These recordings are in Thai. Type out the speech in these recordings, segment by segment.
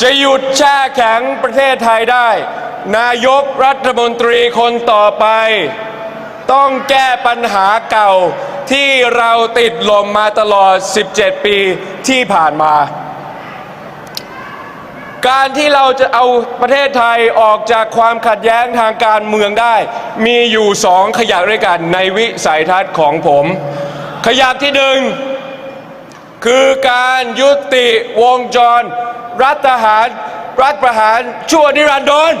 จะหยุดแช่แข็งประเทศไทยได้ นายกรัฐมนตรีคนต่อไป ต้องแก้ปัญหาเก่าที่เราติดลมมาตลอด 17 ปีที่ผ่านมา การที่เราจะเอาประเทศไทยออกจากความขัดแย้งทางการเมืองได้ มีอยู่สองขยักด้วยกันในวิสัยทัศน์ของผม ขยักที่หนึ่งคือการยุติวงจร รัฐประหาร รัฐประหารชั่วนิรันดร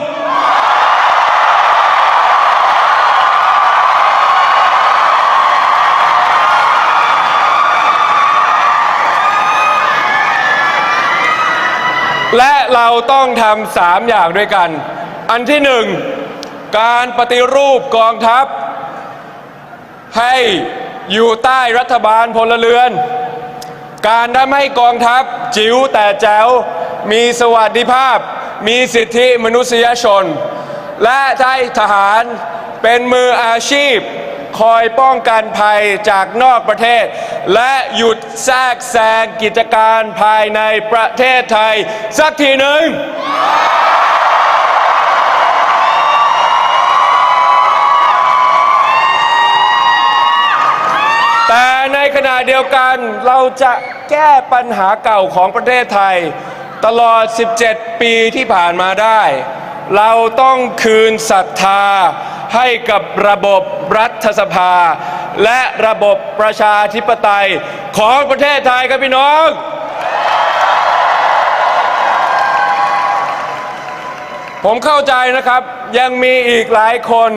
และเราต้องทำสามอย่างด้วยกัน อันที่หนึ่ง การปฏิรูปกองทัพ ให้อยู่ใต้รัฐบาลพลเรือน การทำให้กองทัพจิ๋วแต่แจ๋ว มีสวัสดิภาพ มีสิทธิมนุษยชน และให้ทหารเป็นมืออาชีพ คอยป้องกันภัยจากนอกประเทศ และหยุดแทรกแซงกิจการภายในประเทศไทย สักทีหนึ่งแต่ในขณะเดียวกันเราจะแก้ปัญหาเก่าของประเทศไทย ตลอด 17 ปีที่ผ่านมาได้ เราต้องคืนศรัทธาให้กับระบบรัฐสภา และระบบประชาธิปไตยของประเทศไทยครับพี่น้อง ผมเข้าใจนะครับยังมีอีกหลายคน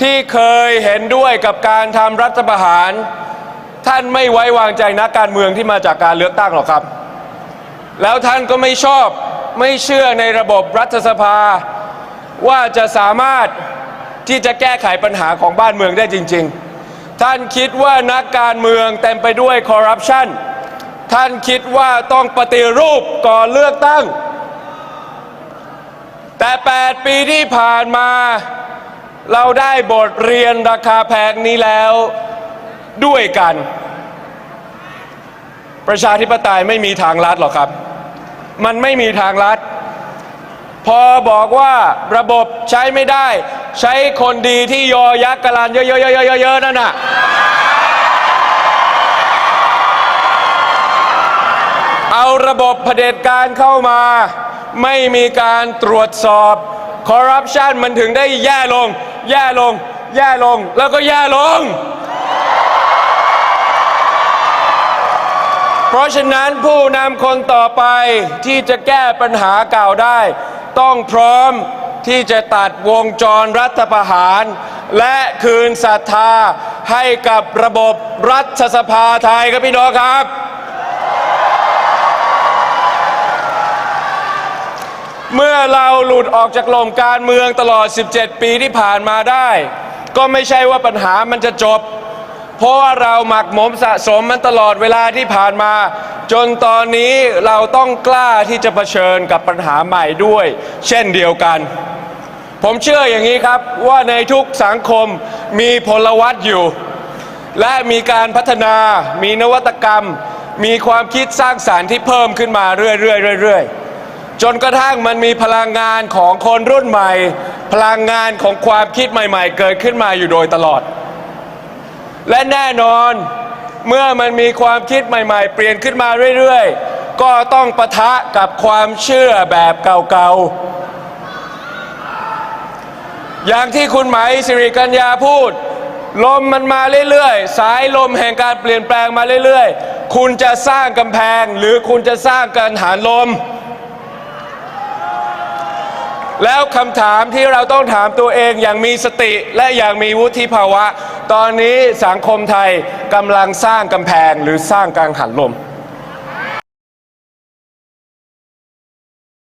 ที่เคยเห็นด้วยกับการทำรัฐประหาร ท่านไม่ไว้วางใจนักการเมืองที่มาจากการเลือกตั้งหรอกครับ แล้วท่านก็ไม่ชอบไม่เชื่อในระบบรัฐสภา ว่าจะสามารถที่จะแก้ไขปัญหาของบ้านเมืองได้จริง ๆ ท่านคิดว่านักการเมืองเต็มไปด้วยคอร์รัปชันท่านคิดว่าต้องปฏิรูปก่อนเลือกตั้ง แต่ 8 ปีที่ผ่านมา เราได้บทเรียนราคาแพงนี้แล้วด้วยกัน ประชาธิปไตยไม่มีทางลัดหรอกครับ มันไม่มีทางลัด พอบอกว่าระบบใช้ไม่ได้ ใช้คนดีที่ยอยักษ์กะลานเยอะๆๆๆๆนั่นน่ะเอาระบบเผด็จการเข้ามา ไม่มีการตรวจสอบคอร์รัปชันมันถึงได้แย่ลง แย่ลง แย่ลงแล้วก็แย่ลง เพราะฉะนั้นผู้นำคนต่อไปที่จะแก้ปัญหาเก่าได้ ต้องพร้อมที่จะตัดวงจรรัฐประหาร และคืนศรัทธาให้กับระบบรัฐสภาไทยครับพี่น้องครับ เมื่อเราหลุดออกจากลมการเมืองตลอด 17 ปีที่ผ่านมาได้ ก็ไม่ใช่ว่าปัญหามันจะจบ เพราะว่าเราหมักหมมสะสมมันตลอดเวลาที่ผ่านมา จนตอนนี้เราต้องกล้าที่จะเผชิญกับปัญหาใหม่ด้วย เช่นเดียวกัน ผมเชื่ออย่างนี้ครับว่าในทุกสังคมมีพลวัตอยู่ และมีการพัฒนา มีนวัตกรรม มีความคิดสร้างสารรค์ที่เพิ่มขึ้นมาเรื่อยๆเรื่อยๆจนกระทั่งมันมีพลังงานของคนรุ่นใหม่ พลังงานของความคิดใหม่ ๆ เกิดขึ้นมาอยู่โดยตลอด และแน่นอนเมื่อมันมีความคิดใหม่ๆ เปลี่ยนขึ้นมาเรื่อยๆ ก็ต้องปะทะกับความเชื่อแบบเก่าๆ อย่างที่คุณไหมายสิริกัญญาพูด ลมมันมาเรื่อยๆ สายลมแห่งการเปลี่ยนแปลงมาเรื่อยๆ คุณจะสร้างกำแพงหรือคุณจะสร้างการหารลม แล้วคำถามที่เราต้องถามตัวเองอย่างมีสติและอย่างมีวุฒิภาวะ ตอนนี้สังคมไทยกำลังสร้างกำแพงหรือสร้างกังหันลม